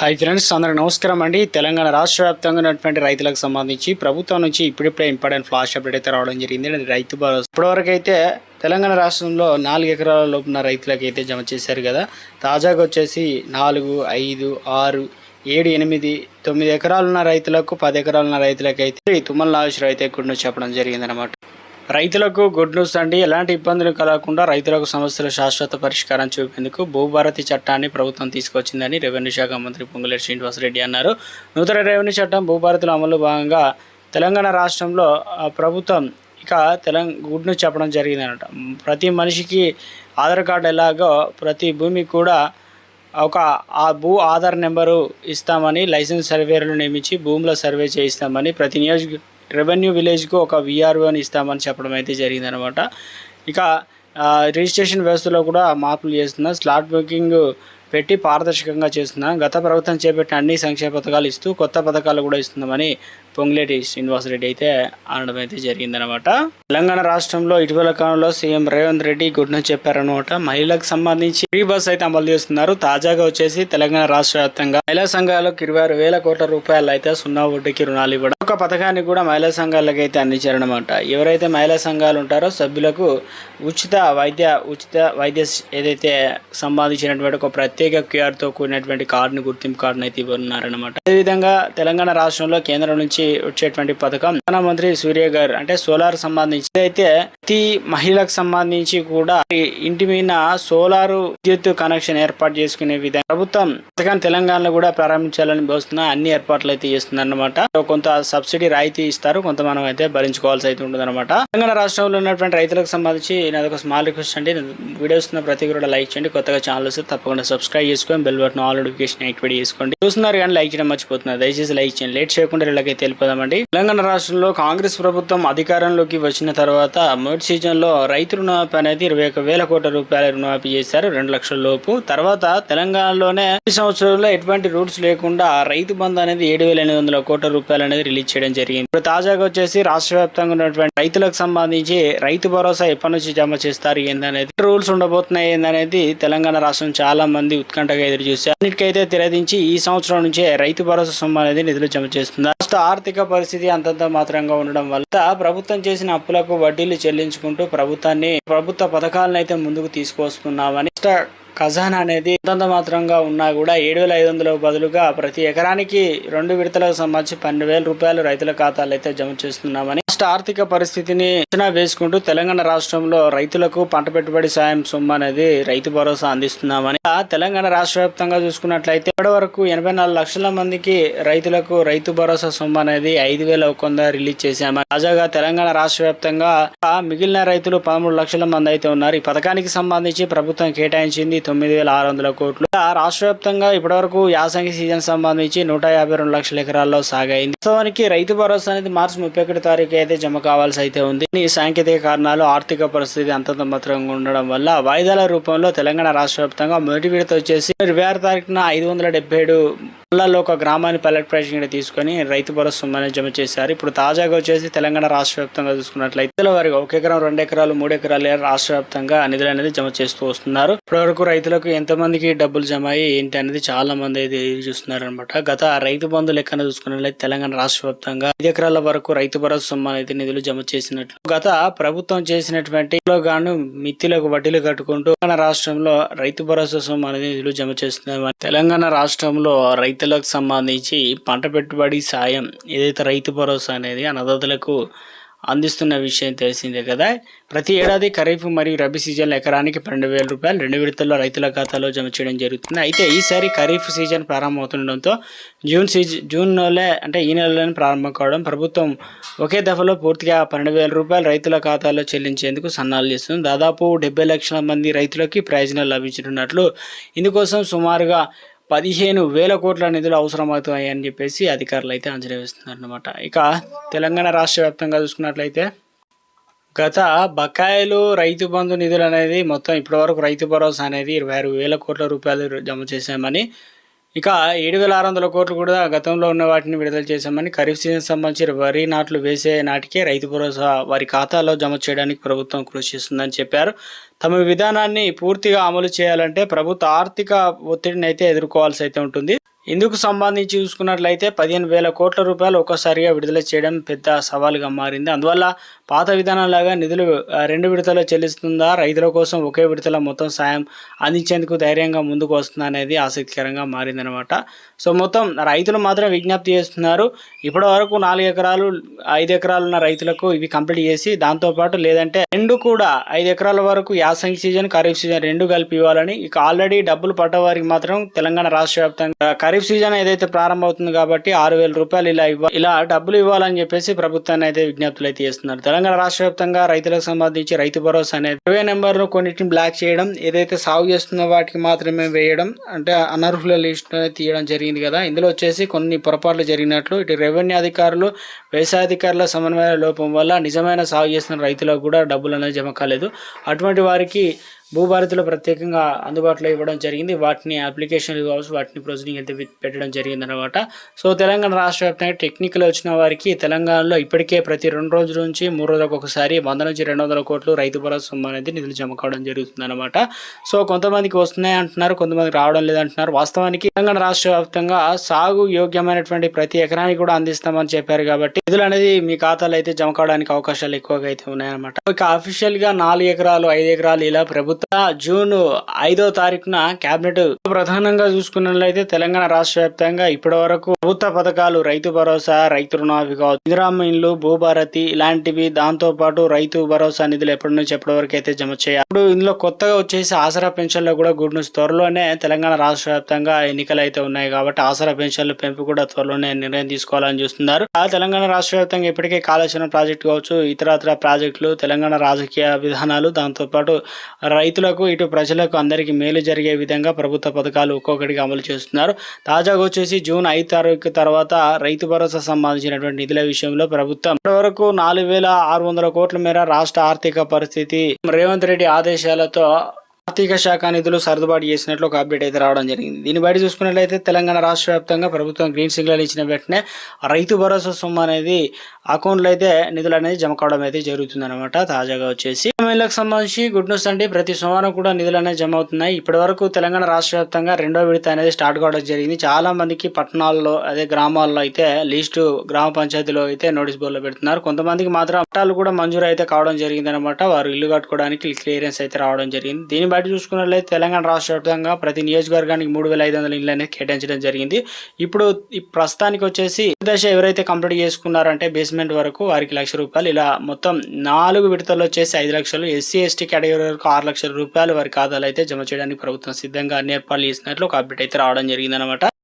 Hi friends అందరికి నమస్కారం అండి. తెలంగాణ రాష్ట్ర వ్యాప్తంగా ఉన్నటువంటి రైతులకు సంబంధించి ప్రభుత్వం నుంచి ఇప్పుడిప్పుడే ఇంపార్టెంట్ ఫ్లాష్ అప్డేట్ అయితే రావడం జరిగింది. రైతు భరోసా ఇప్పటివరకు అయితే తెలంగాణ రాష్ట్రంలో నాలుగు ఎకరాల లోపున రైతులకు అయితే జమ చేశారు కదా. తాజాగా వచ్చేసి నాలుగు ఐదు ఆరు ఏడు ఎనిమిది తొమ్మిది ఎకరాలున్న రైతులకు పది ఎకరాలున్న రైతులకు అయితే తుమ్మల నాగేశ్వరరావు అయితే కొన్ని చెప్పడం జరిగిందనమాట రైతులకు గుడ్ న్యూస్ అండి. ఎలాంటి ఇబ్బందులు కలగకుండా రైతులకు సమస్యల శాశ్వత పరిష్కారం చూపేందుకు భూభారతి చట్టాన్ని ప్రభుత్వం తీసుకొచ్చిందని రెవెన్యూ శాఖ మంత్రి పొంగులేటి శ్రీనివాసరెడ్డి అన్నారు. నూతన రెవెన్యూ చట్టం భూభారతిలో అమలు భాగంగా తెలంగాణ రాష్ట్రంలో ప్రభుత్వం ఇక తెలంగాణ గుడ్ న్యూస్ చెప్పడం జరిగిందనమాట ప్రతి మనిషికి ఆధార్ కార్డు ఎలాగో ప్రతి భూమికి కూడా ఒక ఆ భూ ఆధార్ నెంబరు ఇస్తామని లైసెన్స్ సర్వేలను నియమించి భూముల సర్వే చేయిస్తామని ప్రతి నియోజక రెవెన్యూ విలేజ్కు ఒక విఆర్ఓని ఇస్తామని చెప్పడం అయితే జరిగిందనమాట. ఇక రిజిస్ట్రేషన్ వ్యవస్థలో కూడా మార్పులు చేస్తున్నా స్లాట్ బుకింగ్ పెట్టి పారదర్శకంగా చేస్తున్నాం గత ప్రభుత్వం చేపట్టిన అన్ని సంక్షేమ పథకాలు ఇస్తూ కొత్త పథకాలు కూడా ఇస్తున్నామని పొంగులేటి శ్రీనివాసరెడ్డి అయితే అనడం అయితే జరిగిందనమాట తెలంగాణ రాష్ట్రంలో ఇటీవల కాలంలో CM Revanth Reddy good news చెప్పారనమాట మహిళలకు సంబంధించి ఫ్రీ బస్ అయితే అమలు చేస్తున్నారు. తాజాగా వచ్చేసి తెలంగాణ రాష్ట్ర వ్యాప్తంగా మహిళా సంఘాలకు ఇరవై ఆరు వేల కోట్ల రూపాయలు అయితే సున్నా వడ్డీకి రుణాలు ఇవ్వడం ఒక పథకాన్ని కూడా మహిళా సంఘాలకు అయితే అందించారనమాట ఎవరైతే మహిళా సంఘాలు ఉంటారో సభ్యులకు ఉచిత వైద్య ఉచిత వైద్య ఏదైతే సంబంధించినటువంటి ఒక ప్రత్యేక QR తో కూడినటువంటి కార్డుని గుర్తింపు కార్డుని అయితే ఇవ్వనున్నారనమాట అదేవిధంగా తెలంగాణ రాష్ట్రంలో కేంద్రం నుంచి వచ్చేటువంటి పథకం. ప్రధానమంత్రి సూర్య గారు అంటే సోలార్ సంబంధించి అయితే ప్రతి మహిళకు సంబంధించి కూడా ఇంటి మీద సోలార్ విద్యుత్ కనెక్షన్ ఏర్పాటు చేసుకునే విధంగా ప్రభుత్వం పథకాన్ని తెలంగాణలో కూడా ప్రారంభించాలని భావిస్తున్న అన్ని ఏర్పాట్లు అయితే చేస్తుందన్నమాట. కొంత సబ్సిడీ రాయితీ ఇస్తారు కొంత మనం అయితే భరించుకోవాల్సి అయితే ఉంటుంది అనమాట తెలంగాణ రాష్ట్రంలో ఉన్నటువంటి రైతులకు సంబంధించి నాది ఒక స్మాల్ రిక్వెస్ట్ అండి. వీడియోస్ ఉన్న ప్రతి కూడా లైక్ చేయండి. కొత్తగా ఛానల్ వస్తే తప్పకుండా సబ్స్క్రైబ్ చేసుకొని bell button all notification activate చేసుకోండి. చూస్తున్నారు కానీ లైక్ చేయడం మర్చిపోతున్నారు దయచేసి లైక్ చేయండి. లేట్ చేయకుండా ఇలాగైతే తెలిపోదామండి తెలంగాణ రాష్ట్రంలో కాంగ్రెస్ ప్రభుత్వం అధికారంలోకి వచ్చిన తర్వాత ఖరీఫ్ సీజన్లో రైతు రుణమాఫీ అనేది ఇరవై ఒక వేల కోట్ల రూపాయల రుణమాఫీ చేశారు. రెండు లక్షల లోపు. తర్వాత తెలంగాణలోనే ఈ సంవత్సరంలో ఎటువంటి రూల్స్ లేకుండా రైతు బంధు అనేది ఏడు వేల ఎనిమిది వందల కోట్ల రూపాయలు అనేది రిలీజ్ చేయడం జరిగింది. ఇప్పుడు తాజాగా వచ్చేసి రాష్ట్ర వ్యాప్తంగా ఉన్నటువంటి రైతులకు సంబంధించి రైతు భరోసా ఎప్పటి నుంచి జమ చేస్తారు ఏందనేది రూల్స్ ఉండబోతున్నాయి ఏందనేది తెలంగాణ రాష్ట్రం చాలా మంది ఉత్కంఠగా ఎదురు చూశారు. అన్నిటికైతే తెరదించి ఈ సంవత్సరం నుంచే రైతు భరోసా సొమ్ము అనేది నిధులు జమ చేస్తున్నారు. రాష్ట్ర ఆర్థిక పరిస్థితి అంతంత మాత్రంగా ఉండడం వల్ల ప్రభుత్వం చేసిన అప్పులకు వడ్డీలు చెల్లించుకుంటూ ప్రభుత్వాన్ని ప్రభుత్వ పథకాలను అయితే ముందుకు తీసుకొస్తున్నామని రాష్ట్ర ఖజానా అనేది అంతంత మాత్రంగా ఉన్నా కూడా ఏడు వేల ఐదు వందలకు బదులుగా ప్రతి ఎకరానికి రెండు విడతలకు సంబంధించి పన్నెండు వేల రూపాయలు రైతుల ఖాతాలు అయితే జమ చేస్తున్నామని రాష్ట్ర ఆర్థిక పరిస్థితిని అంచనా వేసుకుంటూ తెలంగాణ రాష్ట్రంలో రైతులకు పంట పెట్టుబడి సాయం సొమ్ము అనేది రైతు భరోసా అందిస్తున్నామని ఆ తెలంగాణ రాష్ట్ర వ్యాప్తంగా చూసుకున్నట్లయితే ఇప్పటి వరకు ఎనభై నాలుగు లక్షల మందికి రైతులకు రైతు భరోసా సొమ్ము అనేది ఐదు వేల ఒక రిలీజ్ చేశామని తాజాగా తెలంగాణ రాష్ట్ర వ్యాప్తంగా ఆ మిగిలిన రైతులు పదమూడు లక్షల మంది అయితే ఉన్నారు. ఈ పథకానికి సంబంధించి ప్రభుత్వం కేటాయించింది తొమ్మిది వేల ఆరు వందల కోట్లు. రాష్ట్ర వ్యాప్తంగా ఇప్పటివరకు యాసంగి సీజన్ సంబంధించి నూట యాభై రెండు లక్షల ఎకరాల్లో సాగైంది. వాస్తవానికి రైతు భరోసా అనేది మార్చి ముప్పై ఒకటి తారీఖు అయితే జమ కావాల్సి అయితే ఉంది. ఈ సాంకేతిక కారణాలు ఆర్థిక పరిస్థితి అంతంత మాత్రంగా ఉండడం వల్ల వాయిదాల రూపంలో తెలంగాణ రాష్ట్ర వ్యాప్తంగా మొదటి విడత వచ్చేసి ఇరవై ఆరు తారీఖున ఐదు వందల డెబ్బై ఏడు జిల్లాల్లో ఒక గ్రామాన్ని పల్లెట్ ప్రజలు తీసుకొని రైతు భరోసా సొమ్ముని జమ చేశారు. ఇప్పుడు తాజాగా వచ్చేసి తెలంగాణ రాష్ట్ర వ్యాప్తంగా చూసుకున్నట్లయితే ఇతర వారిగా ఒక ఎకరం రెండు ఎకరాలు మూడు ఎకరాలు రాష్ట్ర వ్యాప్తంగా నిధులు అనేది జమ చేస్తూ వస్తున్నారు. ఇప్పటివరకు రైతులకు ఎంతమందికి డబ్బులు జమ అయ్యి ఏంటి అనేది చాలా మంది అయితే చూస్తున్నారు అనమాట గత రైతు బంధు లెక్కన చూసుకున్నట్లయితే తెలంగాణ రాష్ట్ర వ్యాప్తంగా ఐదు ఎకరాల వరకు రైతు భరోసా సొమ్ము అయితే నిధులు జమ చేసినట్లు. గత ప్రభుత్వం చేసినటువంటి గాను మిత్తిలకు వడ్డీలు కట్టుకుంటూ తెలంగాణ రాష్ట్రంలో రైతు భరోసా సొమ్ము అనేది నిధులు జమ చేస్తున్నామని తెలంగాణ రాష్ట్రంలో రైతు రైతులకు సంబంధించి పంట పెట్టుబడి సాయం ఏదైతే రైతు భరోసా అనేది అన్నదాతలకు అందిస్తున్న విషయం తెలిసిందే కదా. ప్రతి ఏడాది ఖరీఫ్ మరియు రబీ సీజన్లో ఎకరానికి పన్నెండు వేల రూపాయలు రెండు విడతల్లో రైతుల ఖాతాలో జమ చేయడం జరుగుతుంది. అయితే ఈసారి ఖరీఫ్ సీజన్ ప్రారంభమవుతుండడంతో జూన్ సీజన్ జూన్లోనే అంటే ఈ నెలలోనే ప్రారంభం కావడం ప్రభుత్వం ఒకే దఫలో పూర్తిగా పన్నెండు వేల రూపాయలు రైతుల ఖాతాలో చెల్లించేందుకు సన్నాలు చేస్తుంది. దాదాపు డెబ్బై లక్షల మంది రైతులకి ప్రయోజనాలు లభించనున్నట్లు ఇందుకోసం సుమారుగా పదిహేను వేల కోట్ల నిధులు అవసరమవుతాయని చెప్పేసి అధికారులు అయితే అంచనా వేస్తున్నారు అనమాట ఇక తెలంగాణ రాష్ట్ర వ్యాప్తంగా చూసుకున్నట్లయితే గత బకాయిలు రైతు బంధు నిధులు అనేది మొత్తం ఇప్పటివరకు రైతు భరోసా అనేది ఇరవై ఆరు వేల కోట్ల రూపాయలు జమ చేశామని ఇక ఏడు వేల ఆరు వందల కోట్లు కూడా గతంలో ఉన్న వాటిని విడుదల చేశామని ఖరీఫ్ సీజన్ సంబంధించి వరి నాట్లు వేసే నాటికే రైతు భరోసా వారి ఖాతాలో జమ చేయడానికి ప్రభుత్వం కృషి చేస్తుందని చెప్పారు. తమ విధానాన్ని పూర్తిగా అమలు చేయాలంటే ప్రభుత్వ ఆర్థిక ఒత్తిడిని అయితే ఎదుర్కోవాల్సి అయితే ఉంటుంది. ఇందుకు సంబంధించి చూసుకున్నట్లయితే పదిహేను వేల కోట్ల రూపాయలు ఒక్కసారిగా విడుదల చేయడం పెద్ద సవాలుగా మారింది. అందువల్ల పాత విధానంలాగా నిధులు రెండు విడతలో చెల్లిస్తుందా? రైతుల కోసం ఒకే విడతల మొత్తం సాయం అందించేందుకు ధైర్యంగా ముందుకు వస్తుందా అనేది ఆసక్తికరంగా మారిందనమాట సో మొత్తం రైతులు మాత్రం విజ్ఞప్తి చేస్తున్నారు. ఇప్పటి వరకు నాలుగు ఎకరాలు ఐదు ఎకరాలు ఉన్న రైతులకు ఇవి కంప్లీట్ చేసి దాంతోపాటు లేదంటే రెండు కూడా ఐదు ఎకరాల వరకు యాసంగి సీజన్ ఖరీఫ్ సీజన్ రెండు కలిపి ఇవ్వాలని ఇక ఆల్రెడీ డబ్బులు పడ్డ వారికి మాత్రం తెలంగాణ రాష్ట్ర వ్యాప్తంగా ఖరీఫ్ సీజన్ ఏదైతే ప్రారంభమవుతుంది కాబట్టి ఆరు వేల రూపాయలు ఇలా ఇవ్వ ఇలా డబ్బులు ఇవ్వాలని చెప్పేసి ప్రభుత్వాన్ని అయితే విజ్ఞప్తులు అయితే చేస్తున్నారు. తెలంగాణ రాష్ట్ర వ్యాప్తంగా రైతులకు సంబంధించి రైతు భరోసా అనేది ఇరవై నెంబర్ను కొన్నిటిని బ్లాక్ చేయడం ఏదైతే సాగు చేస్తున్న వాటికి మాత్రమే వేయడం అంటే అనర్హుల లిస్ట్ తీయడం జరిగింది కదా. ఇందులో వచ్చేసి కొన్ని పొరపాట్లు జరిగినట్లు. ఇటు రెవెన్యూ అధికారులు వ్యవసాయ అధికారుల సమన్వయ లోపం వల్ల నిజమైన సాగు చేస్తున్న రైతులకు కూడా డబ్బులు అనేది జమ కాలేదు. అటువంటి వారికి భూభారతిలో ప్రత్యేకంగా అందుబాటులో ఇవ్వడం జరిగింది. వాటిని అప్లికేషన్లు కావచ్చు వాటిని ప్రొసీడింగ్ అయితే పెట్టడం జరిగింది అనమాట సో తెలంగాణ రాష్ట్ర వ్యాప్తంగా టెక్నికల్ వచ్చిన వారికి తెలంగాణలో ఇప్పటికే ప్రతి రెండు రోజుల నుంచి మూడు రోజులకు ఒకసారి వంద నుంచి రెండు వందల కోట్లు రైతు భరోసా అనేది నిధులు జమ కావడం జరుగుతుంది అనమాట సో కొంతమందికి వస్తున్నాయి అంటున్నారు కొంతమందికి రావడం లేదంటున్నారు. వాస్తవానికి తెలంగాణ రాష్ట్ర వ్యాప్తంగా సాగు యోగ్యమైనటువంటి ప్రతి ఎకరానికి కూడా అందిస్తామని చెప్పారు కాబట్టి నిధులు అనేది మీ ఖాతాలో అయితే జమ కావడానికి అవకాశాలు ఎక్కువగా అయితే ఉన్నాయన్నమాట. ఇక అఫీషియల్గా నాలుగు ఎకరాలు ఐదు ఎకరాలు ఇలా ప్రభుత్వం జూన్ ఐదో తారీఖున కేబినెట్ ప్రధానంగా చూసుకున్నట్లయితే తెలంగాణ రాష్ట్ర వ్యాప్తంగా ఇప్పటి వరకు ప్రభుత్వ పథకాలు రైతు భరోసా రైతు రుణమాఫీ కావచ్చు ఇందిరామ్మ ఇండ్లు భూభారతి ఇలాంటివి దాంతో పాటు రైతు భరోసా నిధులు ఎప్పటి నుంచి ఎప్పటి వరకు అయితే జమ చేయాలి? ఇప్పుడు ఇందులో కొత్తగా వచ్చేసి ఆసరా పెన్షన్లో కూడా గుడ్ న్యూస్ త్వరలోనే తెలంగాణ రాష్ట్ర వ్యాప్తంగా ఎన్నికలు అయితే ఉన్నాయి కాబట్టి ఆసరా పెన్షన్ల పెంపు కూడా త్వరలోనే నిర్ణయం తీసుకోవాలని చూస్తున్నారు. ఆ తెలంగాణ రాష్ట్ర వ్యాప్తంగా ఇప్పటికే కాళేశ్వరం ప్రాజెక్టు కావచ్చు ఇతరత్ర ప్రాజెక్టులు తెలంగాణ రాజకీయ విధానాలు దాంతోపాటు రైతులకు ఇటు ప్రజలకు అందరికీ మేలు జరిగే విధంగా ప్రభుత్వ పథకాలు ఒక్కొక్కటిగా అమలు చేస్తున్నారు. తాజాగా వచ్చేసి జూన్ ఐదు తారీఖు తర్వాత రైతు భరోసా సంబంధించినటువంటి నిధుల విషయంలో ప్రభుత్వం ఇప్పటివరకు నాలుగు వేల ఆరు వందల కోట్ల మేర రాష్ట్ర ఆర్థిక పరిస్థితి రేవంత్ రెడ్డి ఆదేశాలతో ఆర్థిక శాఖ నిధులు సర్దుబాటు చేసినట్లు ఒక అప్డేట్ అయితే రావడం జరిగింది. దీన్ని బయట చూసుకున్నట్లయితే తెలంగాణ రాష్ట్ర వ్యాప్తంగా ప్రభుత్వం గ్రీన్ సిగ్నల్ ఇచ్చిన వెంటనే రైతు భరోసా సొమ్ము అనేది అకౌంట్లో అయితే నిధులు అనేది జమ కావడం అయితే జరుగుతుంది అనమాట తాజాగా వచ్చేసి మహిళలకు సంబంధించి గుడ్ న్యూస్ అండి. ప్రతి సోమవారం కూడా నిధులు అనేది జమ అవుతున్నాయి. ఇప్పటి వరకు తెలంగాణ రాష్ట్ర వ్యాప్తంగా రెండో విడత అనేది స్టార్ట్ కావడం జరిగింది. చాలా మందికి పట్టణాల్లో అదే గ్రామాల్లో అయితే లిస్టు గ్రామ పంచాయతీలో అయితే నోటీస్ బోర్డులో పెడుతున్నారు. కొంతమందికి మాత్రం పట్టాలు కూడా మంజూరు అయితే కావడం జరిగింది అనమాట వారు ఇల్లు కట్టుకోవడానికి క్లియరెన్స్ అయితే రావడం జరిగింది. దీని బట్టి చూసుకున్నట్లయితే తెలంగాణ రాష్ట్ర వ్యాప్తంగా ప్రతి నియోజకవర్గానికి మూడు వేల ఐదు వందల ఇళ్ళు అనేది కేటాయించడం జరిగింది. ఇప్పుడు ఈ ప్రస్తుతానికి వచ్చేసి దశ ఎవరైతే కంప్లీట్ చేసుకున్నారంటే బేస్మెంట్ వరకు వారికి లక్ష రూపాయలు ఇలా మొత్తం నాలుగు విడతల్లో వచ్చేసి ఐదు లక్షలు ఎస్సీ ఎస్టీ కేటగిరీ వరకు ఆరు లక్షల రూపాయలు వారి ఖాతాలు అయితే జమ చేయడానికి ప్రభుత్వం సిద్ధంగా అన్ని ఏర్పాట్లు చేసినట్లు ఒక అప్డేట్ అయితే రావడం జరిగిందనమాట